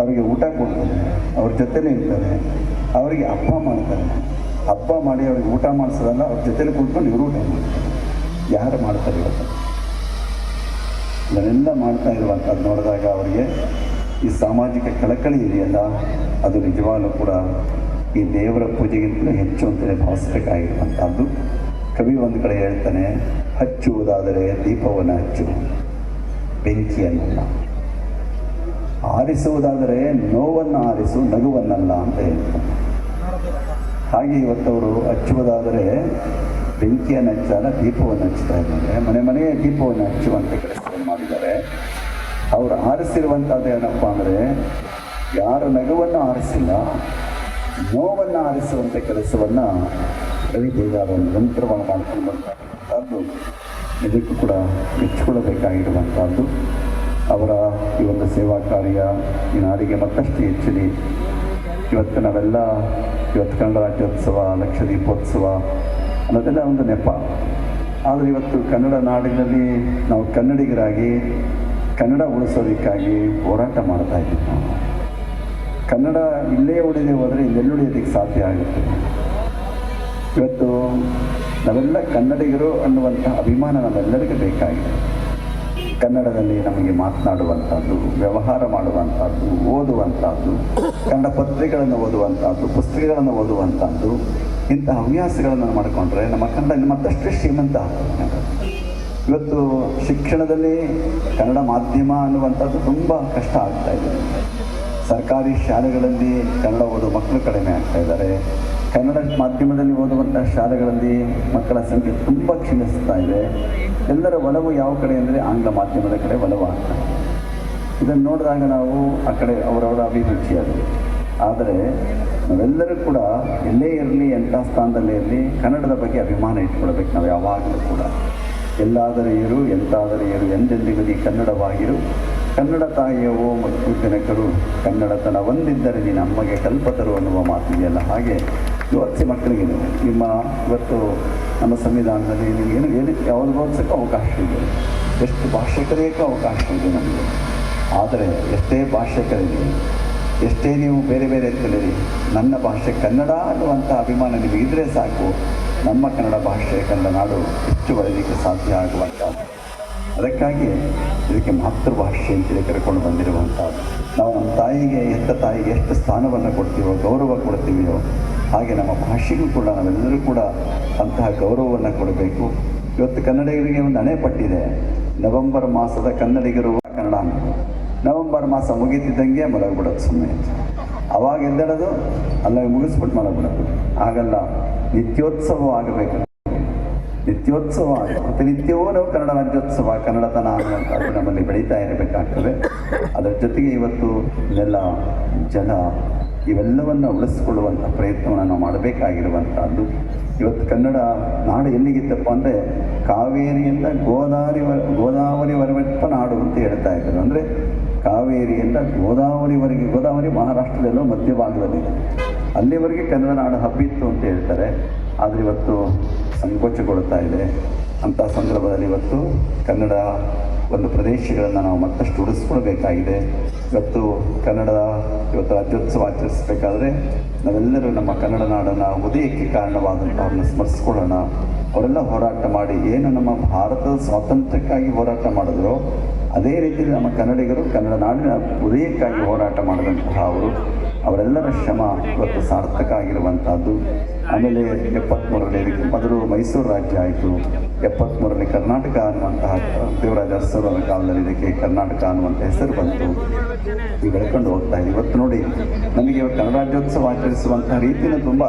ಅವರಿಗೆ ಊಟ ಕೊಡ್ತಾರೆ ಅವ್ರ ಜೊತೆಲೇ ಇರ್ತಾರೆ. ಅವರಿಗೆ ಹಬ್ಬ ಮಾಡ್ತಾರೆ. ಹಬ್ಬ ಮಾಡಿ ಅವ್ರಿಗೆ ಊಟ ಮಾಡಿಸೋದಲ್ಲ, ಅವ್ರ ಜೊತೆಲಿ ಕೂತ್ಕೊಂಡು ಇವರು ಊಟ ಮಾಡ್ತಾರೆ. ಯಾರು ಮಾಡ್ತಾರೆ ಇವತ್ತು ಇದನ್ನೆಲ್ಲ ಮಾಡ್ತಾ ಇರುವಂಥದ್ದು ನೋಡಿದಾಗ ಅವರಿಗೆ ಈ ಸಾಮಾಜಿಕ ಕಳಕಳಿ ಇದೆಯಲ್ಲ, ಅದು ನಿಜವಾಗ್ಲೂ ಕೂಡ ಈ ದೇವರ ಪೂಜೆಗಿಂತಲೂ ಹೆಚ್ಚು ಅಂತಲೇ ಭಾವಿಸಬೇಕಾಗಿರುವಂಥದ್ದು. ಕವಿ ಒಂದು ಕಡೆ ಹೇಳ್ತಾನೆ, ಹಚ್ಚುವುದಾದರೆ ದೀಪವನ್ನು ಹಚ್ಚು, ಬೆಂಕಿಯನ್ನಲ್ಲ. ಆರಿಸುವುದಾದರೆ ನೋವನ್ನು ಆರಿಸು, ನಗುವನ್ನಲ್ಲ ಅಂತ ಹೇಳ್ತಾರೆ. ಹಾಗೆ ಇವತ್ತವರು ಹಚ್ಚುವುದಾದರೆ ಬೆಂಕಿಯನ್ನು ಹಚ್ಚಲ್ಲ ದೀಪವನ್ನು ಹಚ್ಚುತ್ತಾ ಇದ್ದಾರೆ. ಮನೆ ಮನೆಯ ದೀಪವನ್ನು ಹಚ್ಚುವಂತೆ ಕೆಲಸವನ್ನು ಮಾಡಿದ್ದಾರೆ. ಅವರು ಆರಿಸಿರುವಂಥದ್ದು ಏನಪ್ಪ ಅಂದರೆ, ಯಾರು ನಗುವನ್ನು ಆರಿಸಿಲ್ಲ, ನೋವನ್ನು ಆರಿಸುವಂಥ ಕೆಲಸವನ್ನು ರವಿ ಬೇಗಾರ ನಿರಂತರವಾಗಿ ಮಾಡ್ಕೊಂಡು ಬಂದಂಥದ್ದು ಇದಕ್ಕೂ ಕೂಡ ಮೆಚ್ಚಿಕೊಳ್ಳಬೇಕಾಗಿರುವಂಥದ್ದು. ಅವರ ಈ ಒಂದು ಸೇವಾ ಕಾರ್ಯ ಈ ನಾಡಿಗೆ ಮತ್ತಷ್ಟು ಹೆಚ್ಚಲಿ ಇವತ್ತು ನಾವೆಲ್ಲ ಇವತ್ತು ಕನ್ನಡ ರಾಜ್ಯೋತ್ಸವ ಲಕ್ಷ ದೀಪೋತ್ಸವ ಅನ್ನೋದೆಲ್ಲ ಒಂದು ನೆಪ. ಆದರೆ ಇವತ್ತು ಕನ್ನಡ ನಾಡಿನಲ್ಲಿ ನಾವು ಕನ್ನಡಿಗರಾಗಿ, ಕನ್ನಡ ಉಳಿಸೋದಕ್ಕಾಗಿ ಹೋರಾಟ ಮಾಡ್ತಾ ಇದ್ದೀವಿ ನಾವು. ಕನ್ನಡ ಇಲ್ಲೇ ಉಳಿದೆ ಹೋದರೆ ಇಲ್ಲೆಲ್ಲ ಉಳಿಯೋದಕ್ಕೆ ಸಾಧ್ಯ ಆಗುತ್ತೆ? ಇವತ್ತು ನಾವೆಲ್ಲ ಕನ್ನಡಿಗರು ಅನ್ನುವಂಥ ಅಭಿಮಾನ ನಮ್ಮೆಲ್ಲರಿಗೂ ಬೇಕಾಗಿದೆ. ಕನ್ನಡದಲ್ಲಿ ನಮಗೆ ಮಾತನಾಡುವಂಥದ್ದು, ವ್ಯವಹಾರ ಮಾಡುವಂಥದ್ದು, ಓದುವಂಥದ್ದು, ಕನ್ನಡ ಪತ್ರಿಕೆಗಳನ್ನು ಓದುವಂಥದ್ದು, ಪುಸ್ತಕಗಳನ್ನು ಓದುವಂಥದ್ದು ಇಂಥ ಹವ್ಯಾಸಗಳನ್ನು ಮಾಡಿಕೊಂಡ್ರೆ ನಮ್ಮ ಕನ್ನಡ ಮತ್ತಷ್ಟು ಶ್ರೀಮಂತ. ಇವತ್ತು ಶಿಕ್ಷಣದಲ್ಲಿ ಕನ್ನಡ ಮಾಧ್ಯಮ ಅನ್ನುವಂಥದ್ದು ತುಂಬ ಕಷ್ಟ ಆಗ್ತಾ ಇದೆ. ಸರ್ಕಾರಿ ಶಾಲೆಗಳಲ್ಲಿ ಕನ್ನಡ ಓದುವ ಮಕ್ಕಳು ಕಡಿಮೆ ಆಗ್ತಾ ಇದ್ದಾರೆ. ಕನ್ನಡ ಮಾಧ್ಯಮದಲ್ಲಿ ಓದುವಂಥ ಶಾಲೆಗಳಲ್ಲಿ ಮಕ್ಕಳ ಸಂಖ್ಯೆ ತುಂಬ ಕ್ಷೀಣಿಸ್ತಾ ಇದೆ. ಎಲ್ಲರ ಒಲವು ಯಾವ ಕಡೆ ಅಂದರೆ ಆಂಗ್ಲ ಮಾಧ್ಯಮದ ಕಡೆ ಒಲವು ಆಗ್ತಾ ಇದೆ ಇದನ್ನು ನೋಡಿದಾಗ ನಾವು ಆ ಕಡೆ ಅವರವರ ಅಭಿರುಚಿ ಅದು. ಆದರೆ ನಾವೆಲ್ಲರೂ ಕೂಡ ಎಲ್ಲೇ ಇರಲಿ, ಎಂಥ ಸ್ಥಾನದಲ್ಲೇ ಇರಲಿ, ಕನ್ನಡದ ಬಗ್ಗೆ ಅಭಿಮಾನ ಇಟ್ಕೊಳ್ಬೇಕು ನಾವು ಯಾವಾಗಲೂ ಕೂಡ. ಎಲ್ಲಾದರೆ ಇರು, ಎಂತಾದರೆ ಇರು, ಎಂದೆಂದಿಗೂ ಕನ್ನಡವಾಗಿರು. ಕನ್ನಡ ತಾಯಿಯವೋ ಮತ್ತು ಜನಕರು ಕನ್ನಡತನ ಒಂದಿದ್ದರೆ ನೀನು ಅಮ್ಮಗೆ ಕಲ್ಪತರು ಅನ್ನುವ ಮಾತಿದೆಯಲ್ಲ ಹಾಗೆ ಯೋಚಿಸಿ ಮಕ್ಕಳಿಗೆ ನಿಮ್ಮ ಇವತ್ತು ನಮ್ಮ ಸಂವಿಧಾನದಲ್ಲಿ ನಿಮ್ಗೆ ಏನು ಏನು ಯಾವ್ದು ಬೋಧಿಸೋಕೆ ಅವಕಾಶ ಇದೆ. ಎಷ್ಟು ಭಾಷೆ ಅವಕಾಶ ಇದೆ ನಮಗೆ. ಆದರೆ ಎಷ್ಟೇ ಭಾಷೆ ಎಷ್ಟೇ ನೀವು ಬೇರೆ ಬೇರೆ ಕಲೀರಿ ನನ್ನ ಭಾಷೆ ಕನ್ನಡ ಅನ್ನುವಂಥ ಅಭಿಮಾನ ನಿಮಗೆ ಇದ್ದರೆ ಸಾಕು. ನಮ್ಮ ಕನ್ನಡ ಭಾಷೆ, ಕನ್ನಡ ನಾಡು ಹೆಚ್ಚು ಬರಲಿಕ್ಕೆ ಸಾಧ್ಯ ಆಗುವಂಥ ಅದಕ್ಕಾಗಿ ಇದಕ್ಕೆ ಮಾತೃಭಾಷೆ ಅಂತೇಳಿ ಕರ್ಕೊಂಡು ಬಂದಿರುವಂಥ ನಾವು ನಮ್ಮ ತಾಯಿಗೆ, ಹೆತ್ತ ತಾಯಿಗೆ ಎಷ್ಟು ಸ್ಥಾನವನ್ನು ಕೊಡ್ತೀವೋ, ಗೌರವ ಕೊಡ್ತೀವಿಯೋ ಹಾಗೆ ನಮ್ಮ ಭಾಷೆಗೂ ಕೂಡ ನಾವೆಲ್ಲರೂ ಕೂಡ ಅಂತಹ ಗೌರವವನ್ನು ಕೊಡಬೇಕು. ಇವತ್ತು ಕನ್ನಡಿಗರಿಗೆ ಒಂದು ಅಣೆಪಟ್ಟಿದೆ ನವೆಂಬರ್ ಮಾಸದ ಕನ್ನಡಿಗರು ಕನ್ನಡ ನವೆಂಬರ್ ಮಾಸ ಮುಗಿತಿದ್ದಂಗೆ ಮಲಗಿಬಿಡೋದು ಸುಮ್ಮನೆ ಅವಾಗ ಎದ್ದೇಳೋದು, ಅಲ್ಲ ಮುಗಿಸ್ಬಿಟ್ಟು ಮಲಗಿಬಿಡೋದು. ಆಗಲ್ಲ ನಿತ್ಯೋತ್ಸವ ಆಗಬೇಕು. ನಿತ್ಯೋತ್ಸವ ಪ್ರತಿನಿತ್ಯವೂ ನಾವು ಕನ್ನಡ ರಾಜ್ಯೋತ್ಸವ ಕನ್ನಡತನ ಅನ್ನುವಂಥದ್ದು ನಮ್ಮಲ್ಲಿ ಬೆಳೀತಾ ಇರಬೇಕಾಗ್ತದೆ. ಅದರ ಜೊತೆಗೆ ಇವತ್ತು ಇದೆಲ್ಲ ಜಲ ಇವೆಲ್ಲವನ್ನು ಉಳಿಸ್ಕೊಳ್ಳುವಂಥ ಪ್ರಯತ್ನವನ್ನು ನಾವು ಮಾಡಬೇಕಾಗಿರುವಂಥದ್ದು ಇವತ್ತು ಕನ್ನಡ ನಾಡು ಎಲ್ಲಿಗಿತ್ತಪ್ಪ ಅಂದರೆ ಕಾವೇರಿಯಿಂದ ಗೋದಾವರಿ ಗೋದಾವರಿ ವರವೆಟ್ಟ ನಾಡು ಅಂತ ಹೇಳ್ತಾ ಇದ್ದರು ಅಂದರೆ ಕಾವೇರಿಯಿಂದ ಗೋದಾವರಿವರೆಗೆ ಗೋದಾವರಿ ಮಹಾರಾಷ್ಟ್ರದಲ್ಲೋ ಮಧ್ಯಭಾಗದಲ್ಲಿದೆ ಅಲ್ಲಿವರೆಗೆ ಕನ್ನಡ ನಾಡು ಹಬ್ಬಿತ್ತು ಅಂತ ಹೇಳ್ತಾರೆ. ಆದರೆ ಇವತ್ತು ಸಂಕೋಚಗೊಳ್ತಾ ಇದೆ. ಅಂಥ ಸಂದರ್ಭದಲ್ಲಿ ಇವತ್ತು ಕನ್ನಡ ಒಂದು ಪ್ರದೇಶಗಳನ್ನು ನಾವು ಮತ್ತಷ್ಟು ಉಳಿಸ್ಕೊಳ್ಬೇಕಾಗಿದೆ. ಇವತ್ತು ಕನ್ನಡದ ಇವತ್ತು ರಾಜ್ಯೋತ್ಸವ ಆಚರಿಸಬೇಕಾದ್ರೆ ನಾವೆಲ್ಲರೂ ನಮ್ಮ ಕನ್ನಡ ನಾಡನ್ನು ಉದಯಕ್ಕೆ ಕಾರಣವಾದಂಥವ್ರನ್ನ ಸ್ಮರಿಸ್ಕೊಳ್ಳೋಣ. ಅವರೆಲ್ಲ ಹೋರಾಟ ಮಾಡಿ ಏನು ನಮ್ಮ ಭಾರತದ ಸ್ವಾತಂತ್ರ್ಯಕ್ಕಾಗಿ ಹೋರಾಟ ಮಾಡಿದ್ರು, ಅದೇ ರೀತಿಯಲ್ಲಿ ನಮ್ಮ ಕನ್ನಡಿಗರು ಕನ್ನಡ ನಾಡಿನ ಉದಯಕ್ಕಾಗಿ ಹೋರಾಟ ಮಾಡಿದಂತಹ ಅವರು ಅವರೆಲ್ಲರ ಶ್ರಮ ಇವತ್ತು ಸಾರ್ಥಕ ಆಗಿರುವಂಥದ್ದು. ಆಮೇಲೆ ಎಪ್ಪತ್ತ್ಮೂರರಲ್ಲಿ ಮೊದಲು ಮೈಸೂರು ರಾಜ್ಯ ಆಯಿತು. ಎಪ್ಪತ್ತ್ಮೂರರಲ್ಲಿ ಕರ್ನಾಟಕ ಅನ್ನುವಂತಹ ದೇವರಾಜ ಅವರ ಕಾಲದಲ್ಲಿ ಇದಕ್ಕೆ ಕರ್ನಾಟಕ ಅನ್ನುವಂಥ ಹೆಸರು ಬಂತು. ಈಗ ಬೆಳ್ಕೊಂಡು ಹೋಗ್ತಾ ಇದೆ. ಇವತ್ತು ನೋಡಿ, ನಮಗೆ ಇವತ್ತು ಕನ್ನಡ ರಾಜ್ಯೋತ್ಸವ ಆಚರಿಸುವಂತಹ ರೀತಿಯೂ ತುಂಬ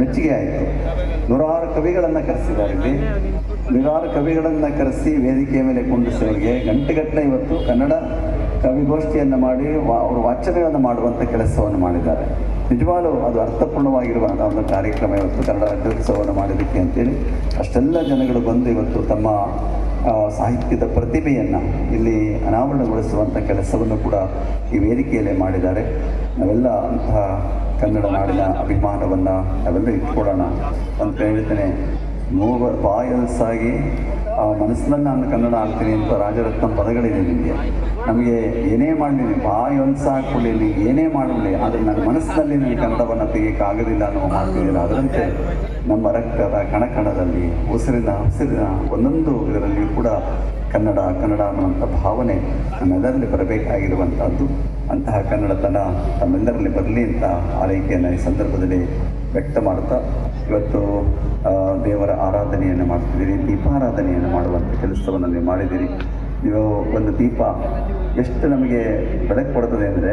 ಮೆಚ್ಚುಗೆ ಆಯಿತು. ನೂರಾರು ಕವಿಗಳನ್ನು ಕರೆಸಿದ್ದಾರೆ ಇಲ್ಲಿ. ನೂರಾರು ಕವಿಗಳನ್ನು ಕರೆಸಿ ವೇದಿಕೆಯ ಮೇಲೆ ಕುಂಡಿಸಿದವರಿಗೆ ಗಂಟೆಗಟ್ಟಲೆ ಇವತ್ತು ಕನ್ನಡ ಕವಿಗೋಷ್ಠಿಯನ್ನು ಮಾಡಿ ಅವರು ವಾಚನಗಳನ್ನು ಮಾಡುವಂಥ ಕೆಲಸವನ್ನು ಮಾಡಿದ್ದಾರೆ. ನಿಜವಾಗ್ಲೂ ಅದು ಅರ್ಥಪೂರ್ಣವಾಗಿರುವಂಥ ಒಂದು ಕಾರ್ಯಕ್ರಮ ಇವತ್ತು ಕನ್ನಡ ರಾಜ್ಯೋತ್ಸವವನ್ನು ಮಾಡೋದಕ್ಕೆ ಅಂತೇಳಿ ಅಷ್ಟೆಲ್ಲ ಜನಗಳು ಬಂದು ಇವತ್ತು ತಮ್ಮ ಸಾಹಿತ್ಯದ ಪ್ರತಿಭೆಯನ್ನು ಇಲ್ಲಿ ಅನಾವರಣಗೊಳಿಸುವಂಥ ಕೆಲಸವನ್ನು ಕೂಡ ಈ ವೇದಿಕೆಯಲ್ಲೇ ಮಾಡಿದ್ದಾರೆ. ನಾವೆಲ್ಲ ಅಂತಹ ಕನ್ನಡ ನಾಡಿನ ಅಭಿಮಾನವನ್ನು ನಾವೆಲ್ಲ ಇಟ್ಕೊಳ್ಳೋಣ ಅಂತ ಹೇಳ್ತೇನೆ. ನೋವ ಬಾಯಲ್ಸಾಗಿ ಆ ಮನಸ್ಸನ್ನು ನಾನು ಕನ್ನಡ ಆಗ್ತೀನಿ ಅಂತ ರಾಜರತ್ನ ಪದಗಳಿದೆ ನಿಮಗೆ. ನಮಗೆ ಏನೇ ಮಾಡಲಿ, ಬಾಯಿ ಒಂದು ಸಾಕೊಳ್ಳಿ ಏನೇ ಮಾಡಲಿ, ಆದರೆ ನನ್ನ ಮನಸ್ಸಿನಲ್ಲಿ ನನಗೆ ಕನ್ನಡವನ್ನು ತೆಗೆಯೋಕ್ಕಾಗೋದಿಲ್ಲ ಅನ್ನೋ ಮಾತಿದೆಯಲ್ಲ ಅದರಂತೆ ನಮ್ಮ ರಕ್ತದ ಕಣಕಣದಲ್ಲಿ, ಉಸಿರಿನ ಉಸಿರಿನ ಒಂದೊಂದು ಇದರಲ್ಲಿ ಕೂಡ ಕನ್ನಡ ಕನ್ನಡ ಅನ್ನುವಂಥ ಭಾವನೆ ನಮ್ಮೆಲ್ಲರಲ್ಲಿ ಬರಬೇಕಾಗಿರುವಂಥದ್ದು. ಅಂತಹ ಕನ್ನಡತನ ತಮ್ಮೆಲ್ಲರಲ್ಲಿ ಬರಲಿ ಅಂತ ಆರೈಕೆಯನ್ನು ಈ ಸಂದರ್ಭದಲ್ಲಿ ವ್ಯಕ್ತ ಮಾಡ್ತಾ ಇವತ್ತು ದೇವರ ಆರಾಧನೆಯನ್ನು ಮಾಡ್ತಿದ್ದೀರಿ, ದೀಪಾರಾಧನೆಯನ್ನು ಮಾಡುವಂಥ ಕೆಲಸವನ್ನು ನೀವು ಮಾಡಿದ್ದೀರಿ. ಒಂದು ದೀಪ ಎಷ್ಟು ನಮಗೆ ಬೆಳಕು ಕೊಡುತ್ತದೆ ಅಂದರೆ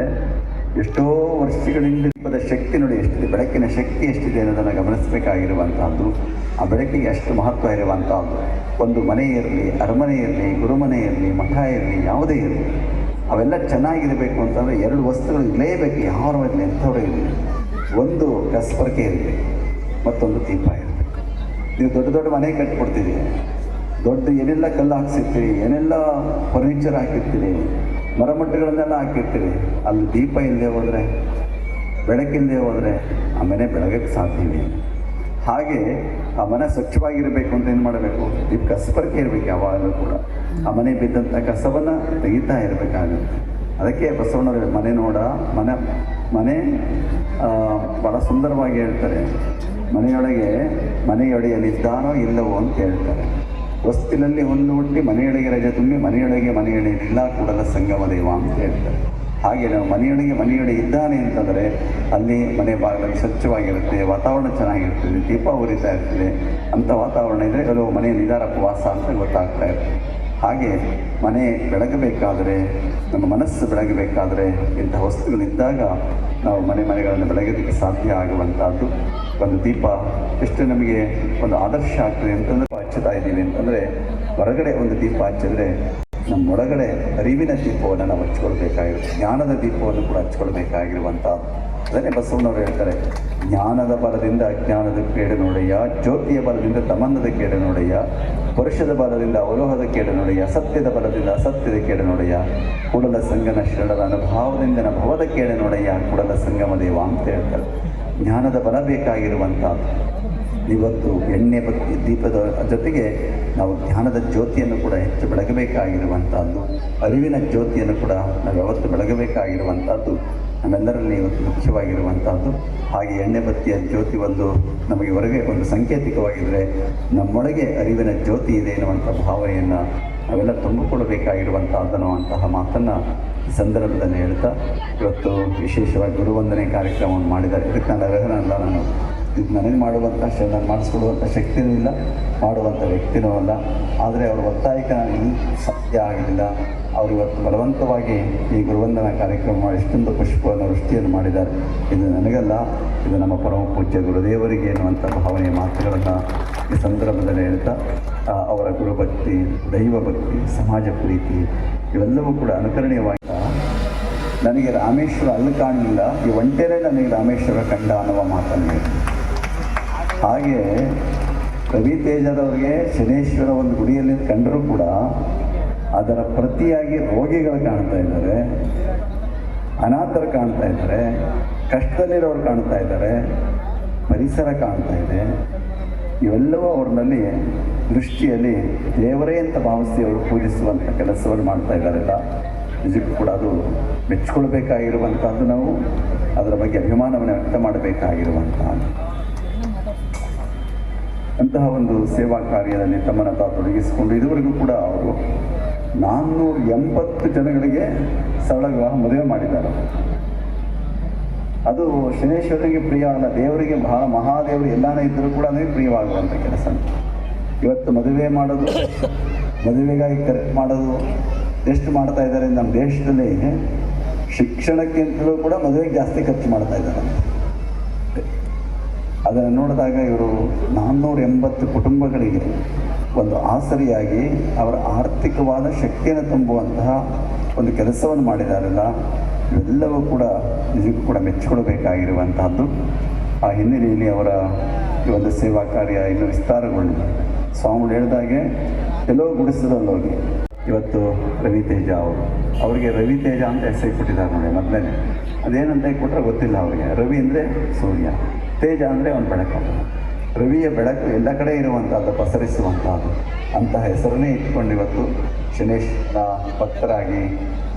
ಎಷ್ಟೋ ವರ್ಷಗಳಿಂದ ದೀಪದ ಶಕ್ತಿ ನೋಡಿ ಎಷ್ಟಿದೆ ಬೆಳಕಿನ ಶಕ್ತಿ ಎಷ್ಟಿದೆ ಅನ್ನೋದನ್ನು ಗಮನಿಸಬೇಕಾಗಿರುವಂತಹದ್ದು. ಆ ಬೆಳಕಿಗೆ ಅಷ್ಟು ಮಹತ್ವ ಇರುವಂತಹದ್ದು. ಒಂದು ಮನೆ ಇರಲಿ, ಅರಮನೆ ಇರಲಿ, ಗುರುಮನೆ ಇರಲಿ, ಮಠ ಇರಲಿ, ಯಾವುದೇ ಇರಲಿ, ಅವೆಲ್ಲ ಚೆನ್ನಾಗಿರಬೇಕು ಅಂತಂದರೆ ಎರಡು ವಸ್ತುಗಳು ಇರಲೇಬೇಕು. ಯಾವ ಇರಲಿ, ಎಂಥವ್ರು ಇರಲಿ. ಒಂದು ಕಸ್ಪರ್ಕೆ ಇರಲಿ, ಮತ್ತೊಂದು ದೀಪ ಇರಲಿ. ನೀವು ದೊಡ್ಡ ದೊಡ್ಡ ಮನೆ ಕಟ್ಟಿಕೊಡ್ತೀರಿ ದೊಡ್ಡ ಏನೆಲ್ಲ ಕಲ್ಲು ಹಾಕ್ಸಿರ್ತೀರಿ, ಏನೆಲ್ಲ ಫರ್ನಿಚರ್ ಹಾಕಿರ್ತೀರಿ, ಮರಮಟ್ಟುಗಳನ್ನೆಲ್ಲ ಹಾಕಿರ್ತೀರಿ, ಅಲ್ಲಿ ದೀಪ ಇಲ್ಲದೆ ಹೋದರೆ ಬೆಳಕಿಲ್ಲದೆ ಹೋದರೆ ಆ ಮನೆ ಬೆಳಗಕ್ಕೆ ಸಾಧ್ಯವಿಲ್ಲ ಹಾಗೆ ಆ ಮನೆ ಸ್ವಚ್ಛವಾಗಿರಬೇಕು ಅಂತ ಏನು ಮಾಡಬೇಕು? ದೀಪ ಕಸಪರಕೆ ಇರಬೇಕು ಯಾವಾಗಲೂ ಕೂಡ. ಆ ಮನೆ ಬಿದ್ದಂಥ ಕಸವನ್ನು ತೆಗಿತಾ ಇರಬೇಕಾಗುತ್ತೆ. ಅದಕ್ಕೆ ಬಸವಣ್ಣ ಮನೆ ನೋಡ, ಮನೆ ಮನೆ ಭಾಳ ಸುಂದರವಾಗಿ ಹೇಳ್ತಾರೆ. ಮನೆಯೊಳಗೆ ಮನೆಯೊಡೆಯಲಿದ್ದಾನೋ ಇಲ್ಲವೋ ಅಂತ ಹೇಳ್ತಾರೆ. ವಸ್ತಿನಲ್ಲಿ ಒಂದು ಹುಟ್ಟಿ ಮನೆಯೊಳಗೆ ರಜೆ ತುಂಬಿ ಮನೆಯೊಳಗೆ ಮನೆಯೊಡೆಯಲಿಲ್ಲ ಕೂಡಲ ಸಂಗಮ ದೇವ ಅಂತ ಹೇಳ್ತಾರೆ. ಹಾಗೆ ನಾವು ಮನೆಯೊಳಗೆ ಮನೆಯೊಳಗೆ ಇದ್ದಾನೆ ಅಂತಂದರೆ ಅಲ್ಲಿ ಮನೆ ಬಾಗಿಲು ಸ್ವಚ್ಛವಾಗಿರುತ್ತೆ, ವಾತಾವರಣ ಚೆನ್ನಾಗಿರ್ತದೆ, ದೀಪ ಉರಿತಾ ಇರ್ತದೆ ಅಂಥ ವಾತಾವರಣ ಇದ್ದರೆ ಕೆಲವು ಮನೆ ನಿಧಾನಪ್ಪ ವಾಸ ಅಂತ ಗೊತ್ತಾಗ್ತಾ ಇರ್ತದೆ. ಹಾಗೆ ಮನೆ ಬೆಳಗಬೇಕಾದರೆ, ನಮ್ಮ ಮನಸ್ಸು ಬೆಳಗಬೇಕಾದರೆ ಇಂಥ ವಸ್ತುಗಳಿದ್ದಾಗ ನಾವು ಮನೆ ಮನೆಗಳನ್ನು ಬೆಳಗೋದಕ್ಕೆ ಸಾಧ್ಯ ಆಗುವಂಥದ್ದು. ಒಂದು ದೀಪ ಎಷ್ಟು ನಮಗೆ ಒಂದು ಆದರ್ಶ ಆಗ್ತದೆ ಅಂತಂದ್ರೆ ಹಚ್ಚುತ್ತಾ ಇದ್ದೀವಿ ಅಂತಂದರೆ ಹೊರಗಡೆ ಒಂದು ದೀಪ ಹಚ್ಚಿದ್ರೆ ನಮ್ಮ ಒಳಗಡೆ ಅರಿವಿನ ದೀಪವನ್ನು ನಾವು ಹಚ್ಕೊಳ್ಬೇಕಾಗಿರುತ್ತೆ. ಜ್ಞಾನದ ದೀಪವನ್ನು ಕೂಡ ಹಚ್ಕೊಳ್ಬೇಕಾಗಿರುವಂಥ ಅದನ್ನೇ ಬಸವಣ್ಣವರು ಹೇಳ್ತಾರೆ. ಜ್ಞಾನದ ಬಲದಿಂದ ಅಜ್ಞಾನದ ಕೇಡು ನೋಡಯ್ಯ, ಜ್ಯೋತಿಯ ಬಲದಿಂದ ತಮನ್ನದ ಕೇಡು ನೋಡಯ್ಯ, ಪುರುಷದ ಬಲದಿಂದ ಅವರೋಹದ ಕೇಡು ನೋಡಯ್ಯ, ಸತ್ಯದ ಬಲದಿಂದ ಅಸತ್ಯದ ಕೇಡು ನೋಡಯ್ಯ, ಕೂಡಲ ಸಂಗನ ಶರಣರ ಅನುಭಾವದಿಂದ ಭವದ ಕೇಡು ನೋಡಯ್ಯ, ಕೂಡಲ ಸಂಗಮ ದೇವ ಅಂತ ಹೇಳ್ತಾರೆ. ಜ್ಞಾನದ ಬಲ ಬೇಕಾಗಿರುವಂಥದ್ದು ಇವತ್ತು ಎಣ್ಣೆ ಬತ್ತಿ ದೀಪದ ಜೊತೆಗೆ ನಾವು ಧ್ಯಾನದ ಜ್ಯೋತಿಯನ್ನು ಕೂಡ ಹೆಚ್ಚು ಬೆಳಗಬೇಕಾಗಿರುವಂಥದ್ದು ಅರಿವಿನ ಜ್ಯೋತಿಯನ್ನು ಕೂಡ ನಾವು ಯಾವತ್ತು ಬೆಳಗಬೇಕಾಗಿರುವಂಥದ್ದು ನಮ್ಮೆಲ್ಲರಲ್ಲಿ ಇವತ್ತು ಮುಖ್ಯವಾಗಿರುವಂಥದ್ದು ಹಾಗೆ ಎಣ್ಣೆ ಬತ್ತಿಯ ಜ್ಯೋತಿ ಒಂದು ನಮಗೆ ಹೊರಗೆ ಒಂದು ಸಾಂಕೇತಿಕವಾಗಿದ್ದರೆ ನಮ್ಮೊಳಗೆ ಅರಿವಿನ ಜ್ಯೋತಿ ಇದೆ ಎನ್ನುವಂಥ ಭಾವನೆಯನ್ನು ನಾವೆಲ್ಲ ತುಂಬಿಕೊಡಬೇಕಾಗಿರುವಂಥದ್ದನ್ನು ಅಂತಹ ಮಾತನ್ನು ಈ ಸಂದರ್ಭದಲ್ಲಿ ಹೇಳ್ತಾ, ಇವತ್ತು ವಿಶೇಷವಾಗಿ ಗುರುವಂದನೆ ಕಾರ್ಯಕ್ರಮವನ್ನು ಮಾಡಿದ್ದಾರೆ. ಇದಕ್ಕೆ ನಾನು ಅರ್ಹನಲ್ಲ ನಾನು. ಇದು ನನಗೆ ಮಾಡುವಂಥ ನಾನು ಮಾಡಿಸ್ಕೊಡುವಂಥ ಶಕ್ತಿನೂ ಇಲ್ಲ, ಮಾಡುವಂಥ ವ್ಯಕ್ತಿನೂ ಅಲ್ಲ. ಆದರೆ ಅವರ ಒತ್ತಾಯಕ್ಕೆ ನಾನು ಸಾಧ್ಯ ಆಗಲಿಲ್ಲ ಅವರು ಇವತ್ತು ಬಲವಂತವಾಗಿ ಈ ಗುರುವಂದನ ಕಾರ್ಯಕ್ರಮ ಇಷ್ಟೊಂದು ಪುಷ್ಪವನ್ನು, ವೃಷ್ಟಿಯನ್ನು ಮಾಡಿದ್ದಾರೆ. ಇದು ನನಗಲ್ಲ, ಇದು ನಮ್ಮ ಪರಮ ಪೂಜ್ಯ ಗುರುದೇವರಿಗೆ ಎನ್ನುವಂಥ ಭಾವನೆಯ ಮಾತುಗಳನ್ನು ಈ ಸಂದರ್ಭದಲ್ಲಿ ಹೇಳ್ತಾ ಅವರ ಗುರುಭಕ್ತಿ, ದೈವ ಭಕ್ತಿ, ಸಮಾಜ ಪ್ರೀತಿ, ಇವೆಲ್ಲವೂ ಕೂಡ ಅನುಕರಣೀಯವಾಗಿ ನನಗೆ ರಾಮೇಶ್ವರ ಅಲ್ಲಿ ಕಾಣಲಿಲ್ಲ ಈ ಒಂಟೆರೇ ನನಗೆ ರಾಮೇಶ್ವರ ಕಂಡ ಅನ್ನುವ ಮಾತನ್ನು ಹಾಗೆ ರವಿ ತೇಜರವ್ರಿಗೆ ಶನೇಶ್ವರ ಒಂದು ಗುಡಿಯಲ್ಲಿ ಕಂಡರೂ ಕೂಡ ಅದರ ಪ್ರತಿಯಾಗಿ ರೋಗಿಗಳು ಕಾಣ್ತಾ ಇದ್ದಾರೆ, ಅನಾಥರು ಕಾಣ್ತಾ ಇದ್ದಾರೆ, ಕಷ್ಟದಲ್ಲಿರೋರು ಕಾಣ್ತಾ ಇದ್ದಾರೆ, ಪರಿಸರ ಕಾಣ್ತಾ ಇದೆ. ಇವೆಲ್ಲವೂ ಅವ್ರನ್ನಲ್ಲಿ ದೃಷ್ಟಿಯಲ್ಲಿ ದೇವರೇ ಅಂತ ಭಾವಿಸಿ ಅವರು ಪೂಜಿಸುವಂಥ ಕೆಲಸವನ್ನು ಮಾಡ್ತಾ ಇದ್ದಾರೆಲ್ಲ ನಿಜಕ್ಕೂ ಕೂಡ ಅದು ಮೆಚ್ಕೊಳ್ಬೇಕಾಗಿರುವಂಥದ್ದು ನಾವು, ಅದರ ಬಗ್ಗೆ ಅಭಿಮಾನವನ್ನು ವ್ಯಕ್ತ ಮಾಡಬೇಕಾಗಿರುವಂಥದ್ದು. ಅಂತಹ ಒಂದು ಸೇವಾ ಕಾರ್ಯದಲ್ಲಿ ತಮ್ಮನ್ನು ತಾವು ತೊಡಗಿಸಿಕೊಂಡು ಇದುವರೆಗೂ ಕೂಡ ಅವರು ನಾನ್ನೂರ ಎಂಬತ್ತು ಜನಗಳಿಗೆ ಸರಳ ವಿವಾಹ ಮದುವೆ ಮಾಡಿದ್ದಾರೆ. ಅದು ಶನೇಶ್ವರನಿಗೆ ಪ್ರಿಯ ಅಲ್ಲ, ದೇವರಿಗೆ ಬಹಳ ಮಹಾದೇವರು ಎಲ್ಲಾನೇ ಇದ್ದರೂ ಕೂಡ ಅದಕ್ಕೆ ಪ್ರಿಯವಾಗುವಂಥ ಕೆಲಸ ಇವತ್ತು ಮದುವೆ ಮಾಡೋದು, ಮದುವೆಗಾಗಿ ಖರ್ಚು ಮಾಡೋದು, ಎಷ್ಟು ಮಾಡ್ತಾ ಇದ್ದಾರೆ ನಮ್ಮ ದೇಶದಲ್ಲಿ ಶಿಕ್ಷಣಕ್ಕಿಂತಲೂ ಕೂಡ ಮದುವೆಗೆ ಜಾಸ್ತಿ ಖರ್ಚು ಮಾಡ್ತಾ ಇದ್ದಾರೆ. ಅದನ್ನು ನೋಡಿದಾಗ ಇವರು ನಾನ್ನೂರ ಎಂಬತ್ತು ಕುಟುಂಬಗಳಿಗೆ ಒಂದು ಆಸರಿಯಾಗಿ ಅವರ ಆರ್ಥಿಕವಾದ ಶಕ್ತಿಯನ್ನು ತುಂಬುವಂತಹ ಒಂದು ಕೆಲಸವನ್ನು ಮಾಡಿದಾರಲ್ಲ, ಇವೆಲ್ಲವೂ ಕೂಡ ನಿಜಕ್ಕೂ ಕೂಡ ಮೆಚ್ಚಿಕೊಳ್ಬೇಕಾಗಿರುವಂತಹದ್ದು. ಆ ಹಿನ್ನೆಲೆಯಲ್ಲಿ ಅವರ ಈ ಒಂದು ಸೇವಾ ಕಾರ್ಯ ಇನ್ನು ವಿಸ್ತಾರಗೊಂಡಿದೆ ಸ್ವಾಮಿಗಳು ಹೇಳಿದಾಗೆ ಎಲ್ಲೋ ಗುಡಿಸದಲ್ಲಿ ಇವತ್ತು ರವಿ ತೇಜ ಅವರು, ಅವರಿಗೆ ರವಿ ತೇಜ ಅಂತ ಹೆಸರು ಕೊಟ್ಟಿದ್ದಾರೆ ನೋಡಿ ಮೊದಲೇ ಅದೇನಂತ ಕೊಟ್ಟರೆ ಗೊತ್ತಿಲ್ಲ ಅವರಿಗೆ. ರವಿ ಅಂದರೆ ಸೂರ್ಯ. ತೇಜ ಅಂದರೆ ಅವನ ಬೆಳಕು. ರವಿಯ ಬೆಳಕು ಎಲ್ಲ ಕಡೆ ಇರುವಂಥದ್ದು ಪಸರಿಸುವಂಥದ್ದು ಅಂತಹ ಹೆಸರನ್ನೇ ಇಟ್ಕೊಂಡು ಇವತ್ತು ಶನೇಶ್ವರ ಭಕ್ತರಾಗಿ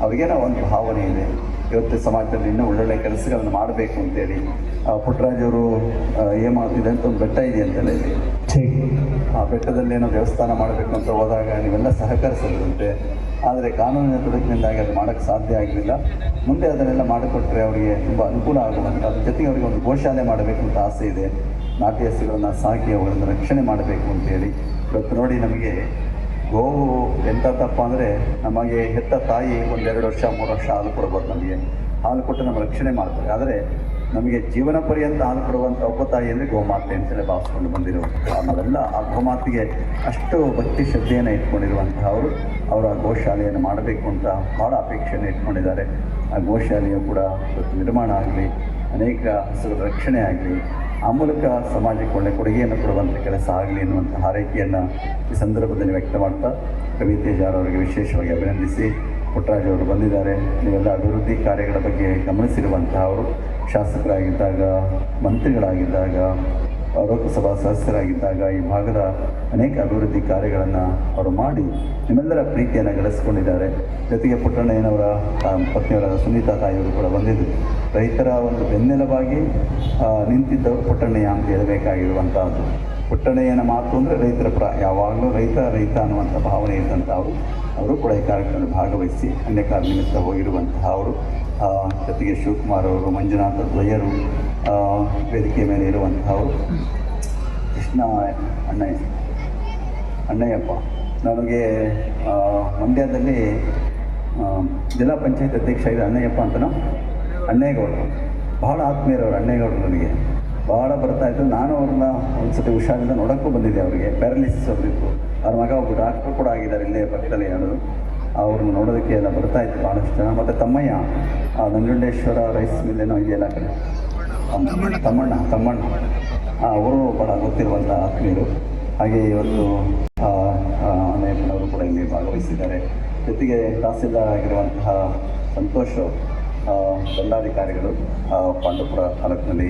ಅವ್ರಿಗೇನೋ ಒಂದು ಭಾವನೆ ಇದೆ. ಇವತ್ತು ಸಮಾಜದಲ್ಲಿ ಇನ್ನೂ ಒಳ್ಳೊಳ್ಳೆ ಕೆಲಸಗಳನ್ನು ಮಾಡಬೇಕು ಅಂತೇಳಿ ಆ, ಪುಟ್ಟರಾಜವರು ಏನು ಮಾಡ್ತಿದೆ ಅಂತ ಒಂದು ಬೆಟ್ಟ ಇದೆ ಅಂತ ಹೇಳಿ ಆ ಬೆಟ್ಟದಲ್ಲಿ ಏನೋ ದೇವಸ್ಥಾನ ಮಾಡಬೇಕು ಅಂತ ಹೋದಾಗ ನೀವೆಲ್ಲ ಸಹಕರಿಸಿದ್ರಂತೆ ಆದರೆ ಕಾನೂನಿನ ತೊಡಕಿನಿಂದಾಗಿ ಅದು ಮಾಡೋಕ್ಕೆ ಸಾಧ್ಯ ಆಗಲಿಲ್ಲ ಮುಂದೆ ಅದನ್ನೆಲ್ಲ ಮಾಡಿಕೊಟ್ರೆ ಅವರಿಗೆ ತುಂಬ ಅನುಕೂಲ ಆಗುವಂಥ ಜೊತೆಗೆ ಅವರಿಗೆ ಒಂದು ಗೋಶಾಲೆ ಮಾಡಬೇಕು ಅಂತ ಆಸೆ ಇದೆ. ನಾಟಿ ಹಸುಗಳನ್ನು ಸಾಕಿ ಅವುಗಳನ್ನು ರಕ್ಷಣೆ ಮಾಡಬೇಕು ಅಂತೇಳಿ ಇವತ್ತು ನೋಡಿ ನಮಗೆ ಗೋವು ಎಂಥ ತಪ್ಪ ಅಂದರೆ ನಮಗೆ ಹೆತ್ತ ತಾಯಿ ಒಂದೆರಡು ವರ್ಷ, ಮೂರು ವರ್ಷ ಹಾಲು ಕೊಡ್ಬೋದು ನಮಗೆ. ಹಾಲು ಕೊಟ್ಟು ನಮ್ಮ ರಕ್ಷಣೆ ಮಾಡ್ತಾರೆ. ಆದರೆ ನಮಗೆ ಜೀವನ ಪರ್ಯಂತ ಹಾಲು ಕೊಡುವಂಥ ಒಬ್ಬ ತಾಯಿ ಅಂದರೆ ಗೋಮಾತೆ ಅಂತಲೇ ಭಾವಿಸ್ಕೊಂಡು ಬಂದಿರುವಂತಹ ನಾವೆಲ್ಲ ಆ ಗೋಮಾತೆಗೆ ಅಷ್ಟು ಭಕ್ತಿ ಶ್ರದ್ಧೆಯನ್ನು ಇಟ್ಕೊಂಡಿರುವಂತಹ ಅವರು ಅವರ ಗೋಶಾಲೆಯನ್ನು ಮಾಡಬೇಕು ಅಂತ ಭಾಳ ಅಪೇಕ್ಷೆಯನ್ನು ಇಟ್ಕೊಂಡಿದ್ದಾರೆ. ಆ ಗೋಶಾಲೆಯು ಕೂಡ ನಿರ್ಮಾಣ ಆಗಲಿ, ಅನೇಕ ಹಸಿರು ರಕ್ಷಣೆ ಆಗಲಿ, ಆ ಮೂಲಕ ಸಮಾಜಕ್ಕೆ ಒಳ್ಳೆ ಕೊಡುಗೆಯನ್ನು ಕೊಡುವಂಥ ಕೆಲಸ ಆಗಲಿ ಎನ್ನುವಂಥ ಹಾರೈಕೆಯನ್ನು ಈ ಸಂದರ್ಭದಲ್ಲಿ ವ್ಯಕ್ತ ಮಾಡ್ತಾ ಕವಿ ಅವರಿಗೆ ವಿಶೇಷವಾಗಿ ಅಭಿನಂದಿಸಿ ಪುಟ್ಟರಾಜ್ ಅವರು ಬಂದಿದ್ದಾರೆ. ನೀವೆಲ್ಲ ಅಭಿವೃದ್ಧಿ ಕಾರ್ಯಗಳ ಬಗ್ಗೆ ಗಮನಿಸಿರುವಂತಹ ಅವರು ಶಾಸಕರಾಗಿದ್ದಾಗ, ಮಂತ್ರಿಗಳಾಗಿದ್ದಾಗ ಲೋಕಸಭಾ ಸದಸ್ಯರಾಗಿದ್ದಾಗ ಈ ಭಾಗದ ಅನೇಕ ಅಭಿವೃದ್ಧಿ ಕಾರ್ಯಗಳನ್ನು ಅವರು ಮಾಡಿ ನಿಮ್ಮೆಲ್ಲರ ಪ್ರೀತಿಯನ್ನು ಗಳಿಸ್ಕೊಂಡಿದ್ದಾರೆ. ಜೊತೆಗೆ ಪುಟ್ಟಣ್ಣಯ್ಯನವರ ಪತ್ನಿಯವರಾದ ಸುನೀತಾ ತಾಯಿಯವರು ಕೂಡ ಬಂದಿದ್ದರು. ರೈತರ ಒಂದು ಬೆನ್ನೆಲುಬಾಗಿ ನಿಂತಿದ್ದವರು ಪುಟ್ಟಣ್ಣಯ್ಯ ಅಂತ ಹೇಳಬೇಕಾಗಿರುವಂಥದ್ದು ಪುಟ್ಟಣ್ಣಯ್ಯನ ಮಾತು ಅಂದರೆ ರೈತರ ಪ್ರ, ಯಾವಾಗಲೂ ರೈತ ರೈತ ಅನ್ನುವಂಥ ಭಾವನೆ ಇದ್ದಂಥ ಅವರು. ಅವರು ಕೂಡ ಈ ಕಾರ್ಯಕ್ರಮದಲ್ಲಿ ಭಾಗವಹಿಸಿ ಅನ್ಯಕಾರ ನಿಮಿತ್ತ ಹೋಗಿರುವಂತಹ ಅವರು. ಜೊತೆಗೆ ಶಿವಕುಮಾರ್ ಅವರು, ಮಂಜುನಾಥ ದ್ವಯರು ವೇದಿಕೆ ಮೇಲೆ ಇರುವಂಥವ್ರು. ಕೃಷ್ಣ ಅಣ್ಣಯ್ಯ. ಅಣ್ಣಯ್ಯಪ್ಪ. ನನಗೆ ಮಂಡ್ಯದಲ್ಲಿ ಜಿಲ್ಲಾ ಪಂಚಾಯತ್ ಅಧ್ಯಕ್ಷ ಇದ್ದ ಅಣ್ಣಯ್ಯಪ್ಪ ಅಂತನೋ? ಅಣ್ಣೇಗೌಡರು ಬಹಳ ಆತ್ಮೀಯರವರು ಅಣ್ಣೇಗೌಡರು ನನಗೆ ಬಹಳ ಬರ್ತಾ ನಾನು ಅವ್ರನ್ನ ಒಂದು ಸತಿ ಹುಷಾರಿಂದ ನೋಡೋಕ್ಕೂ ಬಂದಿದ್ದೆ ಅವರಿಗೆ. ಪ್ಯಾರಾಲಿಸಿಸ್ ಅವ್ರಿತ್ತು ಅವ್ರ ಮಗ ಒಬ್ಬ ಡಾಕ್ಟ್ರು ಕೂಡ ಆಗಿದ್ದಾರೆ ಇಲ್ಲೇ ಪಕ್ಕದಲ್ಲಿ ಯಾರು ಅವ್ರನ್ನ ನೋಡೋದಕ್ಕೆ ಎಲ್ಲ ಬರ್ತಾ ಇತ್ತು ಭಾಳಷ್ಟು ಜನ. ಮತ್ತು ತಮ್ಮಯ್ಯ ನಂಜುಂಡೇಶ್ವರ ರೈಸ್ ಮಿಲ್ ಏನೋ ಇದೆಯಲ್ಲ ಕಡೆ. ತಮ್ಮಣ್ಣ ತಮ್ಮಣ್ಣ ತಮ್ಮಣ್ಣ. ಅವರು ಕೂಡ ಗೊತ್ತಿರುವಂಥ ಆತ್ಮೀಯರು. ಹಾಗೆ ಇವತ್ತು ಅನೇಕನವರು ಕೂಡ ಇಲ್ಲಿ ಭಾಗವಹಿಸಿದ್ದಾರೆ. ಜೊತೆಗೆ ತಹಸೀಲ್ದಾರ್ ಆಗಿರುವಂತಹ ಸಂತೋಷ್ ದಂಡಾಧಿಕಾರಿಗಳು ಪಾಂಡವಪುರ ತಾಲೂಕಿನಲ್ಲಿ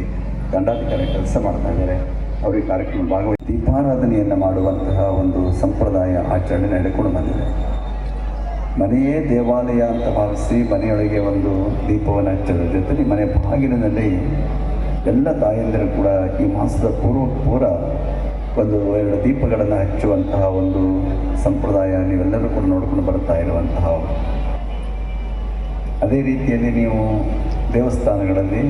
ದಂಡಾಧಿಕಾರಿ ಕೆಲಸ ಮಾಡ್ತಾ ಇದ್ದಾರೆ. ಅವರಿಗೆ ಕಾರ್ಯಕ್ರಮ ಭಾಗವಹಿಸಿ ದೀಪಾರಾಧನೆಯನ್ನು ಮಾಡುವಂತಹ ಒಂದು ಸಂಪ್ರದಾಯ ಆಚರಣೆ ನಡೆಕೊಂಡು ಬಂದಿದೆ. ಮನೆಯೇ ದೇವಾಲಯ ಅಂತ ಭಾವಿಸಿ ಮನೆಯೊಳಗೆ ಒಂದು ದೀಪವನ್ನು ಹಚ್ಚೋದ್ರ ಜೊತೆಗೆ ಮನೆ ಬಾಗಿಲಿನಲ್ಲಿ ಎಲ್ಲ ತಾಯಂದಿರು ಕೂಡ ಈ ಮಾಸದ ಪೂರ್ವ ಪೂರ ಒಂದು ಎರಡು ದೀಪಗಳನ್ನು ಹಚ್ಚುವಂತಹ ಒಂದು ಸಂಪ್ರದಾಯ ನೀವೆಲ್ಲರೂ ಕೂಡ ನೋಡ್ಕೊಂಡು ಬರ್ತಾ ಇರುವಂತಹ ಅದೇ ರೀತಿಯಲ್ಲಿ ನೀವು ದೇವಸ್ಥಾನಗಳಲ್ಲಿ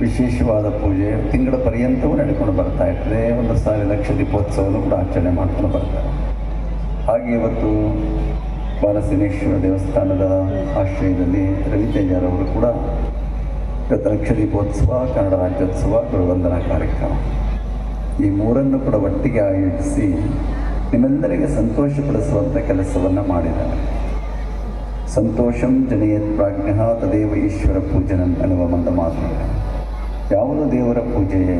ವಿಶೇಷವಾದ ಪೂಜೆ ತಿಂಗಳ ಪರ್ಯಂತವೂ ನಡ್ಕೊಂಡು ಬರ್ತಾ ಇರ್ತದೆ. ಒಂದು ಸಾರಿ ಲಕ್ಷ ದೀಪೋತ್ಸವವನ್ನು ಕೂಡ ಆಚರಣೆ ಮಾಡ್ಕೊಂಡು ಬರ್ತಾರೆ. ಹಾಗೆ ಇವತ್ತು ಬಾಲಸಿನೇಶ್ವರ ದೇವಸ್ಥಾನದ ಆಶ್ರಯದಲ್ಲಿ ರವಿತೇಜಾರವರು ಕೂಡ ಇವತ್ತು ಲಕ್ಷ ದೀಪೋತ್ಸವ ಕನ್ನಡ ರಾಜ್ಯೋತ್ಸವ, ಗುರುವಂದನ ಕಾರ್ಯಕ್ರಮ. ಈ ಮೂರನ್ನು ಕೂಡ ಒಟ್ಟಿಗೆ ಆಯೋಜಿಸಿ ನಿಮ್ಮೆಲ್ಲರಿಗೆ ಸಂತೋಷಪಡಿಸುವಂಥ ಕೆಲಸವನ್ನು ಮಾಡಿದ್ದಾರೆ. ಸಂತೋಷಂ ಜನಯತ್ ಪ್ರಾಜ್ಞ ತದೇವ ಈಶ್ವರ ಪೂಜನಂ ಅನ್ನುವ ಒಂದು ಮಾತು. ಯಾವುದು ದೇವರ ಪೂಜೆಯೇ?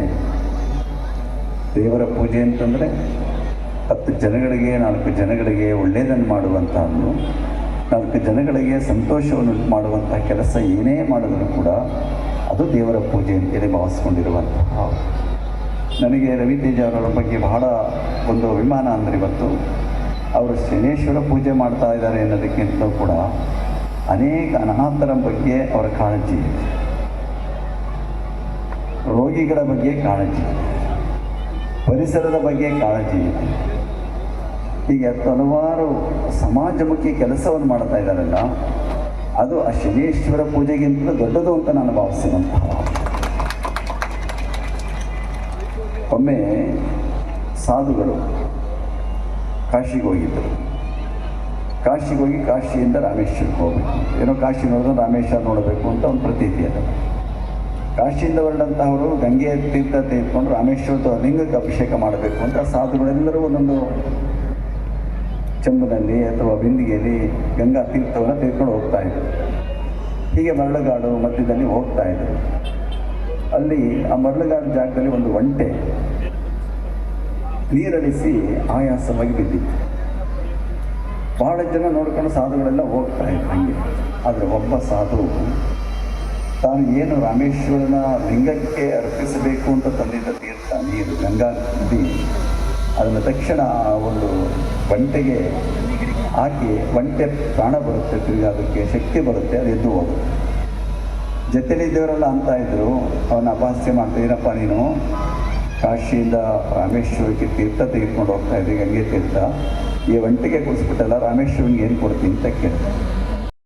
ದೇವರ ಪೂಜೆ ಅಂತಂದರೆ ಹತ್ತು ಜನಗಳಿಗೆ, ನಾಲ್ಕು ಜನಗಳಿಗೆ ಒಳ್ಳೆಯದನ್ನು ಮಾಡುವಂತಹದ್ದು. ನಾಲ್ಕು ಜನಗಳಿಗೆ ಸಂತೋಷವನ್ನು ಮಾಡುವಂಥ ಕೆಲಸ ಏನೇ ಮಾಡಿದರೂ ಕೂಡ ಅದು ದೇವರ ಪೂಜೆ ಅಂತೇಳಿ ಭಾವಿಸ್ಕೊಂಡಿರುವಂತಹ ನನಗೆ ರವಿತೇಜ ಅವರ ಬಗ್ಗೆ ಬಹಳ ಒಂದು ಅಭಿಮಾನ ಅಂದರೆ ಇವತ್ತು. ಅವರು ಶನೇಶ್ವರ ಪೂಜೆ ಮಾಡ್ತಾ ಇದ್ದಾರೆ ಅನ್ನೋದಕ್ಕಿಂತಲೂ ಕೂಡ ಅನೇಕ ಅನಾಥರ ಬಗ್ಗೆ ಅವರ ಕಾಳಜಿ ರೋಗಿಗಳ ಬಗ್ಗೆ ಕಾಳಜಿ ಪರಿಸರದ ಬಗ್ಗೆ ಕಾಳಜಿ ಹೀಗೆ ಹಲವಾರು ಸಮಾಜಮುಖಿ ಕೆಲಸವನ್ನು ಮಾಡ್ತಾ ಇದ್ದಾರಲ್ಲ, ಅದು ಆ ಶನೇಶ್ವರ ಪೂಜೆಗಿಂತ ದೊಡ್ಡದು ಅಂತ ನಾನು ಭಾವಿಸಿದಂತಹ ಒಮ್ಮೆ ಸಾಧುಗಳು ಕಾಶಿಗೆ ಹೋಗಿದ್ದರು. ಕಾಶಿಗೆ ಹೋಗಿ ಕಾಶಿಯಿಂದ ರಾಮೇಶ್ವರಕ್ಕೆ ಹೋಗಬೇಕು. ಏನೋ ಕಾಶಿ ನೋಡಿದ್ರೆ ರಾಮೇಶ್ವರ ನೋಡಬೇಕು ಅಂತ ಒಂದು ಪ್ರತೀತಿ ಅದ. ಕಾಶಿಯಿಂದ ಹೊರಡಂತಹವರು ಗಂಗೆ ತೀರ್ಥ ತೆಗೆದುಕೊಂಡು ರಾಮೇಶ್ವರದ ಲಿಂಗಕ್ಕೆ ಅಭಿಷೇಕ ಮಾಡಬೇಕು ಅಂತ ಸಾಧುಗಳೆಲ್ಲರೂ ಒಂದೊಂದು ಚೆಂಬಿನಲ್ಲಿ ಅಥವಾ ಬಿಂದಿಗೆಯಲ್ಲಿ ಗಂಗಾ ತೀರ್ಥವನ್ನು ತೆಗೆದುಕೊಂಡು ಹೋಗ್ತಾ ಇದ್ರು ಹೀಗೆ ಮರಳುಗಾಡು ಮಧ್ಯದಲ್ಲಿ ಹೋಗ್ತಾ ಇದ್ರು ಅಲ್ಲಿ ಆ ಮರಳುಗಾಡು ಜಾಗದಲ್ಲಿ ಒಂದು ಒಂಟೆ ನೀರಳಿಸಿ ಆಯಾಸವಾಗಿ ಬಿದ್ದಿತ್ತು. ಬಹಳ ಜನ ನೋಡ್ಕೊಂಡು ಸಾಧುಗಳೆಲ್ಲ ಹೋಗ್ತಾ ಇದ್ರು ಹಂಗೆ. ಆದರೆ ಒಬ್ಬ ಸಾಧು, ತಾನು ಏನು ರಾಮೇಶ್ವರನ ಲಿಂಗಕ್ಕೆ ಅರ್ಪಿಸಬೇಕು ಅಂತ ತಂದಿದ್ದ ತೀರ್ಥ ನೀರು ಗಂಗಾ ನದಿ. ಅದನ್ನು ತಕ್ಷಣ ಒಂದು ಒಂಟೆಗೆ ಹಾಕಿ ಒಂಟೆ ಪ್ರಾಣ ಬರುತ್ತೆ ತಿರುಗಿ ಅದಕ್ಕೆ ಶಕ್ತಿ ಬರುತ್ತೆ, ಅದು ಎದ್ದು ಹೋಗುತ್ತೆ. ಜೊತೆಲಿದ್ದವರೆಲ್ಲ ಅಂತ ಇದ್ರು ಅವನ ಅಪಹಾಸ್ಯ ಮಾಡ್ತಾ ಏನಪ್ಪ ನೀನು, ಕಾಶಿಯಿಂದ ರಾಮೇಶ್ವರಕ್ಕೆ ತೀರ್ಥ ತೆಗೆದುಕೊಂಡು ಹೋಗ್ತಾ ಇದ್ದೀವಿ ಗಂಗೆ ತೀರ್ಥ ಈ ಒಂಟಿಗೆ ಕುಡಿಸ್ಬಿಟ್ಟಲ್ಲ ರಾಮೇಶ್ವರಿಗೆ ಏನು ಕೊಡ್ತೀನಿ ಅಂತ ಕೇಳಿದೆ